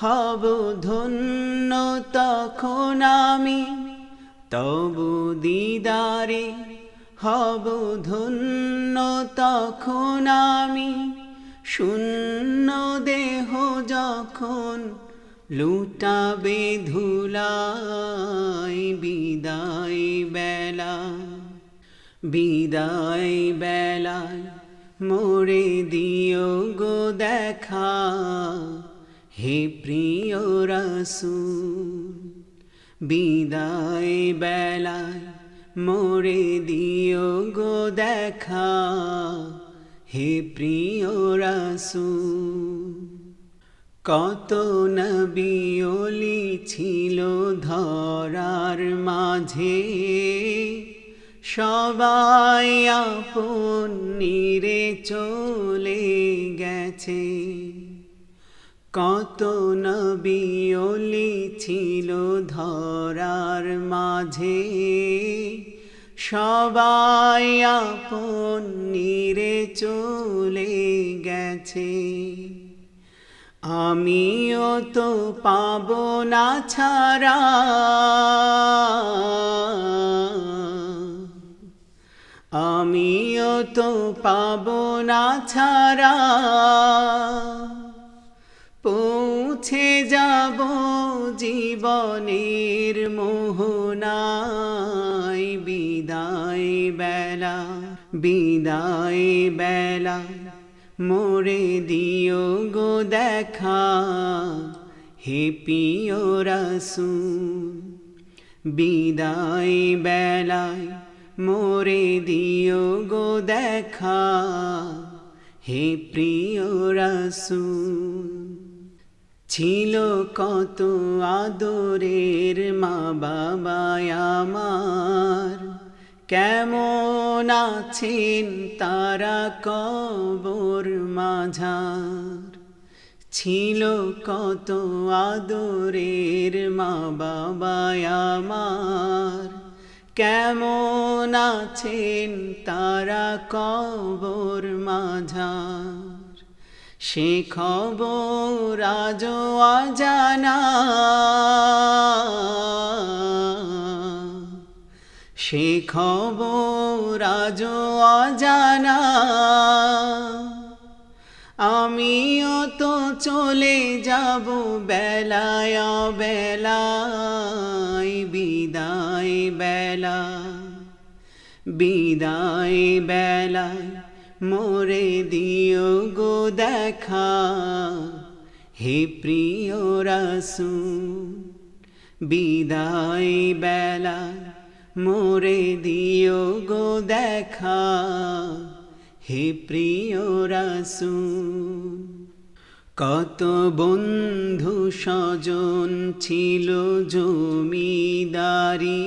হব ধন্য তখন আমি, তব দিদারে হব ধন্য তখন আমি। শূন্য দেহ যখন লুটাবে ধুলাই, বিদায় বেলা, বিদায় বেলায় মোরে দিও গো দেখা। হে প্রিয় রসুল, বিদায় বেলায় মোরে দিও গো দেখা। হে প্রিয় রসুল, কত নবিয়লি ছিল ধরার মাঝে। সবাই আপন নিরে চলে গেছে। কত নবিয়লি ছিল ধরার মাঝে। সবাই আপন নিরে চলে গেছে। আমিও তো পাব না ছাড়া। আমিও তো পাব না ছাড়া। জীবনের মোহনায় বিদায় বেলা বিদায় বেলা, মোরে দিও গো দেখা, হে পিও রসুল। বিদায় বেলায় মোরে দিও গো দেখা, হে প্রিয় রসুল। ছিল কত আদরের মা বাবা আমার। কেমন আছেন তারা কবর মাঝার। ছিল কত আদরের মা বাবা আমার। কেমন আছেন তারা কবর মাঝার। সে খবর আজ অজানা। সে খবর অজানা। আমিও তো চলে যাব বেলায় বেলায় বিদায় বেলা, বিদায় বেলায়। মোরে দিও গো দেখা। হে প্রিয় রাসু বিদায় বেলা মোরে দিও গো দেখা। হে প্রিয় রাসু কত বন্ধু স্বজন ছিল জমিদারি।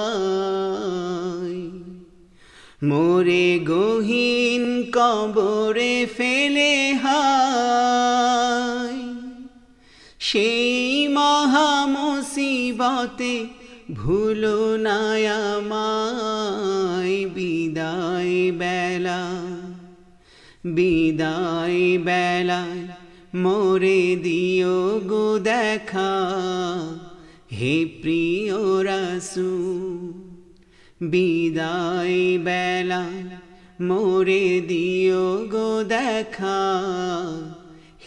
মোরে গহীন কবরে ফেলে সেই মহামসিবতে ভুলো নায়ামায় বিদায় বেলা, বিদায় বেলায় মোরে দিও গো দেখা। হে প্রিয় রাসু বিদায় বেলায় মোরে দিও গো দেখা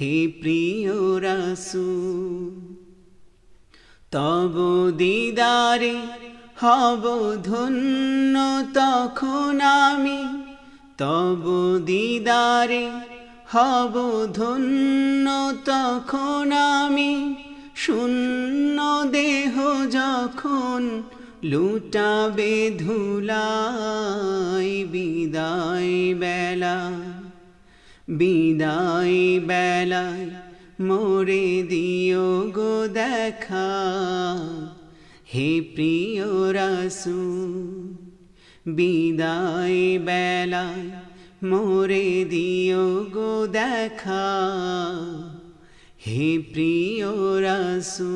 হে প্রিয় রাসু তব দিদারে হব ধন্য তখন আমি। তব দিদারে হব ধন্য তখন আমি। শূন্য দেহ যখন লুটাবে ধুলাই, বিদায় বেলা, বিদায় বেলায় মোরে দিও গো দেখা। হে প্রিয় রাসু বিদায় বেলায় মোরে দিও গো দেখা। হে প্রিয় রাসু